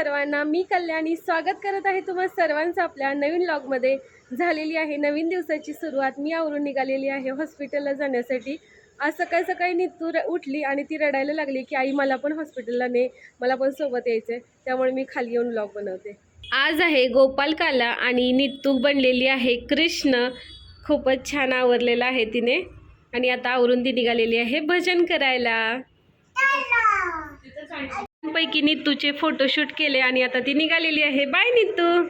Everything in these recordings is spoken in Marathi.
सर्वांना मी कल्याणी स्वागत करत आहे तुम्हा सर्वांचं आपल्या नवीन लॉगमध्ये झालेली आहे नवीन दिवसाची सुरुवात. मी आवरून निघालेली आहे हॉस्पिटलला जाण्यासाठी. आज सकाळी सकाळी नितू उठली आणि ती रडायला लागली की आई मला पण हॉस्पिटलला ने मला पण सोबत यायचं आहे त्यामुळे मी खाली येऊन लॉग बनवते. आज आहे गोपाल काला आणि नितू बनलेली आहे कृष्ण. खूपच छान आवरलेला आहे तिने. आणि आता आवरून ती निघालेली आहे भजन करायला. पैकी नितूचे फोटोशूट केले आणि आता ती निघालेली आहे. बाय नितू.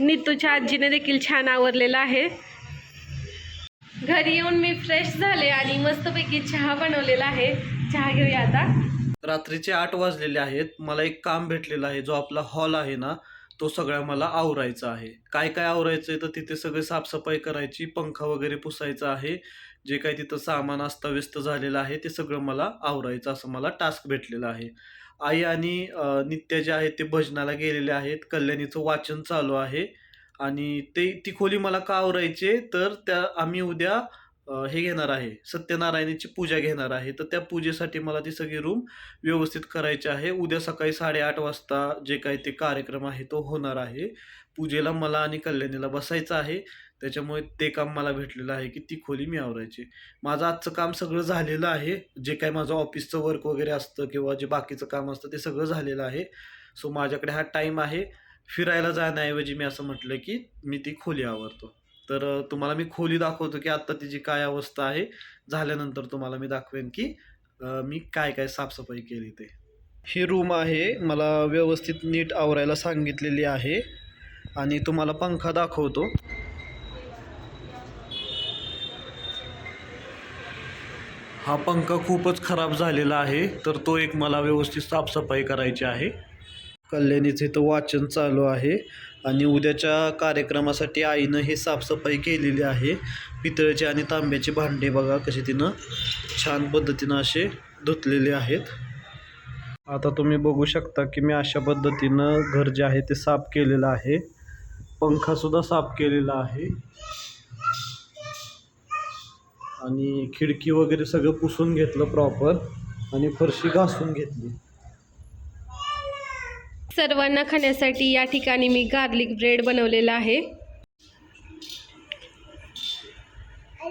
नितूच्या आजीने देखील छान आवरलेला आहे. घरी येऊन मी फ्रेश झाले आणि मस्तपैकी चहा बनवलेला आहे. चहा घेऊया आता. रात्रीचे आठ वाजलेले आहेत. मला एक काम भेटलेलं आहे. जो आपला हॉल आहे ना तो सगळा मला आवरायचा आहे. काय काय आवरायचं आहे तर तिथे सगळे साफसफाई करायची पंखा वगैरे पुसायचा आहे. जे काही तिथं सामान अस्ताव्यस्त झालेलं आहे ते सगळं मला आवरायचं असं मला टास्क भेटलेलं आहे. आई आणि नित्य नित्या जे आहेत ते भजनाला गेलेले आहेत. कल्याणीचं वाचन चालू आहे आणि ते ती खोली मला का आवरायचे तर त्या आम्ही उद्या हे घेणार आहे सत्यनारायणाची पूजा घेणार आहे. तर त्या पूजेसाठी मला ती सगळी रूम व्यवस्थित करायची आहे. उद्या सकाळी साडेआठ वाजता जे काही ते कार्यक्रम आहे तो होणार आहे. पूजेला मला आणि कल्याणीला बसायचं आहे. त्याच्यामुळे ते काम मला भेटलेलं आहे की ती खोली मी आवरायची. माझं आजचं काम सगळं झालेलं आहे. जे काही माझं ऑफिसचं वर्क वगैरे असतं किंवा जे बाकीचं काम असतं ते सगळं झालेलं आहे. सो माझ्याकडे हा टाईम आहे. फिरायला जाण्याऐवजी मी असं म्हटलं की मी ती खोली आवरतो. तर तुम्हाला मी खोली दाखवतो की आत्ता तिची काय अवस्था आहे. झाल्यानंतर तुम्हाला मी दाखवेन की मी काय काय साफसफाई केली ते. ही रूम आहे. मला व्यवस्थित नीट आवरायला सांगितलेली आहे. आणि तुम्हाला पंखा दाखवतो. हा पंखा खूपच खराब झालेला आहे तर तो एक मला व्यवस्थित साफसफाई करायची आहे. कल्याणीचं इथं वाचन चालू आहे आणि उद्याच्या कार्यक्रमासाठी आईनं हे साफसफाई केलेली आहे. पितळेचे आणि तांब्याचे भांडे बघा कसे तिनं छान पद्धतीनं असे धुतलेले आहेत. आता तुम्ही बघू शकता की मी अशा पद्धतीनं घर जे आहे ते साफ केलेलं आहे. पंखासुद्धा साफ केलेला आहे. आणि खिडकी वगैरे सगळं पुसून घेतलं प्रॉपर आणि फरशी घासून घेतली. सर्वांना खाण्यासाठी या ठिकाणी मी गार्लिक ब्रेड बनवलेला आहे. हे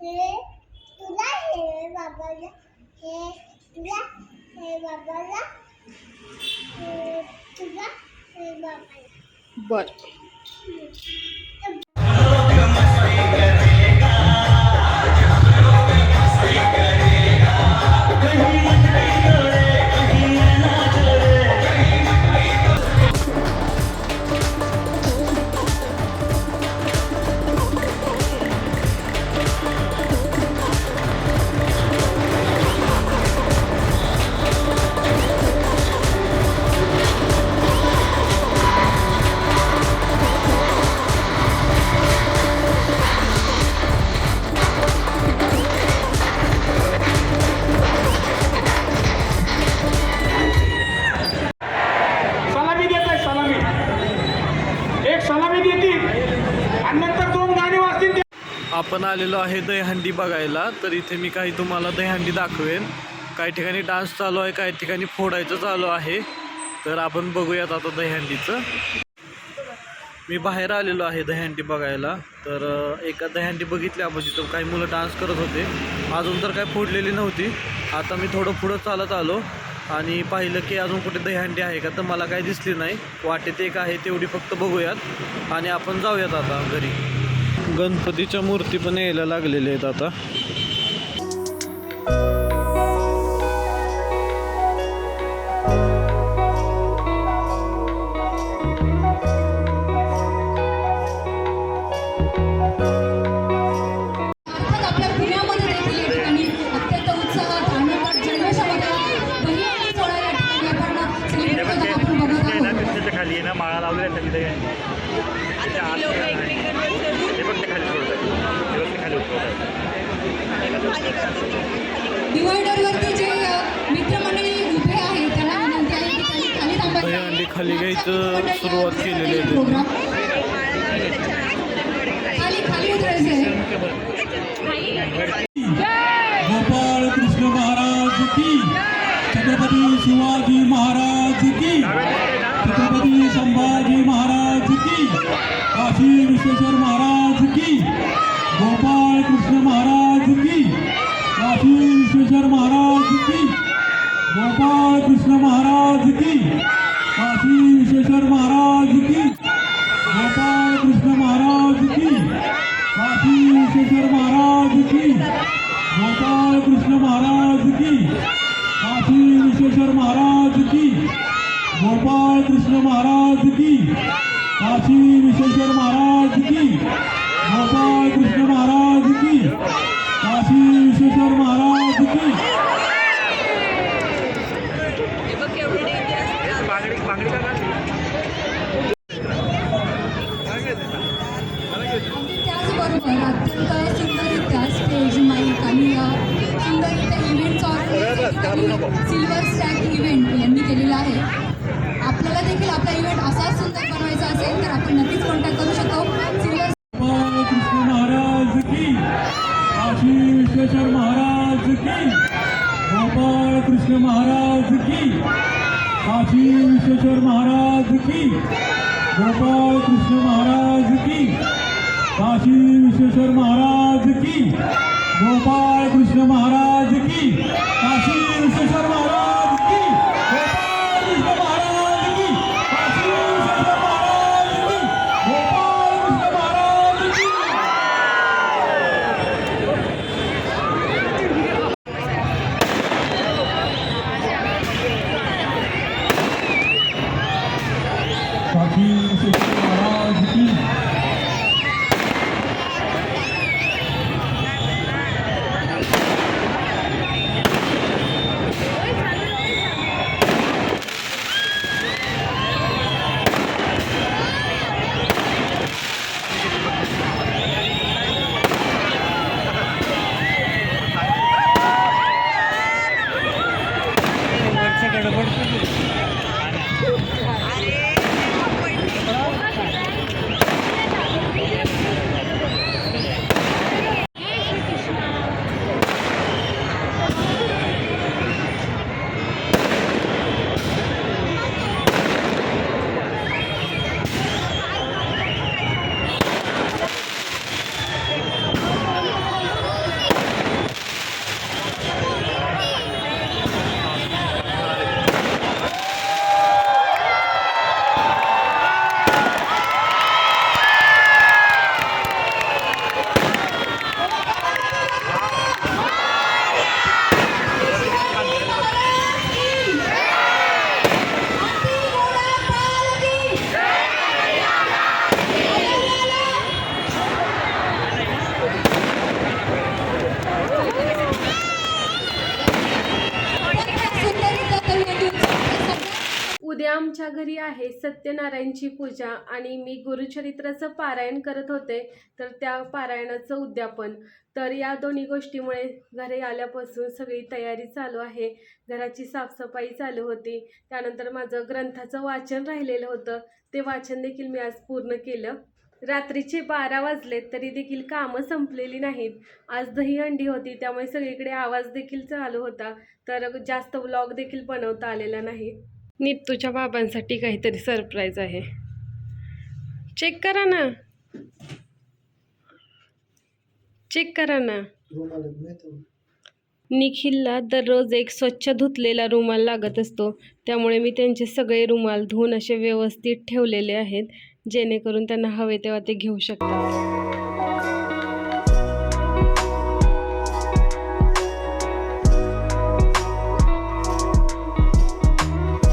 हे हे हे हे हे हे हे बरं. Thank you. आपण आलेलो आहे दहीहंडी बघायला. तर इथे मी काही तुम्हाला दहीहंडी दाखवेन. काही ठिकाणी डान्स चालू आहे काही ठिकाणी फोडायचं चालू आहे. तर आपण बघूयात आता दहीहंडीचं. मी बाहेर आलेलो आहे दहीहंडी बघायला. तर एका दहीहंडी बघितली आपण तिथं काही मुलं डान्स करत होते. अजून तर काही फोडलेली नव्हती. आता मी थोडं पुढं चालत आलो. आणि पाहिलं की अजून कुठे दहीहंडी आहे का तर मला काही दिसली नाही. वाटेत एक आहे तेवढी फक्त बघूयात. आणि आपण जाऊयात आता घरी. गणपतीच्या मूर्ती पण यायला लागलेल्या आहेत आता. अर्थात आपल्या पुण्यामध्ये देखील डिवायडरवरती जे अ, मित्रमंडळी उभे आहेत त्यांना विनंती आहे की त्यांनी खाली थांबायचं घ्यायचं सुरुवात केलेली आहे. त्यांनी. प्रोग्राम. खाली गोपाळ कृष्ण महाराज की छत्रपती शिवाजी महाराज की छत्रपती संभाजी महाराज महाराज की। काशी विश्वेश्वर महाराज की। गोपाळ कृष्ण महाराज की। काशी विश्वेश्वर महाराज की। गोपाळ कृष्ण महाराज की। काशी विश्वेश्वर महाराज की। गोपाळ कृष्ण महाराज की। काशी सिल्वर स्टॅक इव्हेंट यांनी केलेला आहे. आपल्याला देखील आपला इव्हेंट असाच सुंदर बनवायचा असेल तर आपण नक्कीच कॉन्टॅक्ट करू शकतो. सिल्वर कृष्ण महाराज की. काशी विश्वेश्वर महाराज की. गोपाळ कृष्ण महाराज की. काशी विश्वेश्वर महाराज की. गोपाळ कृष्ण महाराज की. काशी विश्वेश्वर महाराज की. गोपाळ कृष्ण महाराज की. काशी विश्वेश्वर महाराज. आमच्या घरी आहे सत्यनारायणची पूजा आणि मी गुरुचरित्राचं पारायण करत होते तर त्या पारायणाचं उद्यापन. तर या दोन्ही गोष्टीमुळे घरी आल्यापासून सगळी तयारी चालू आहे. घराची साफसफाई चालू होती. त्यानंतर माझं ग्रंथाचं वाचन राहिलेलं होतं. ते वाचन देखील मी आज पूर्ण केलं. रात्रीचे बारा वाजले तरी देखील कामं संपलेली नाहीत. आज दहीहंडी होती त्यामुळे सगळीकडे आवाज देखील चालू होता. तर जास्त व्लॉग देखील बनवता आलेला नाही. नीतूच्या बाबांसाठी काहीतरी सरप्राईज आहे. चेक करा ना. चेक करा ना. निखिलला दररोज एक स्वच्छ धुतलेला रुमाल लागत असतो. त्यामुळे मी त्यांचे सगळे रुमाल धुवून असे व्यवस्थित ठेवलेले आहेत जेणेकरून त्यांना हवे तेव्हा ते घेऊ शकतात.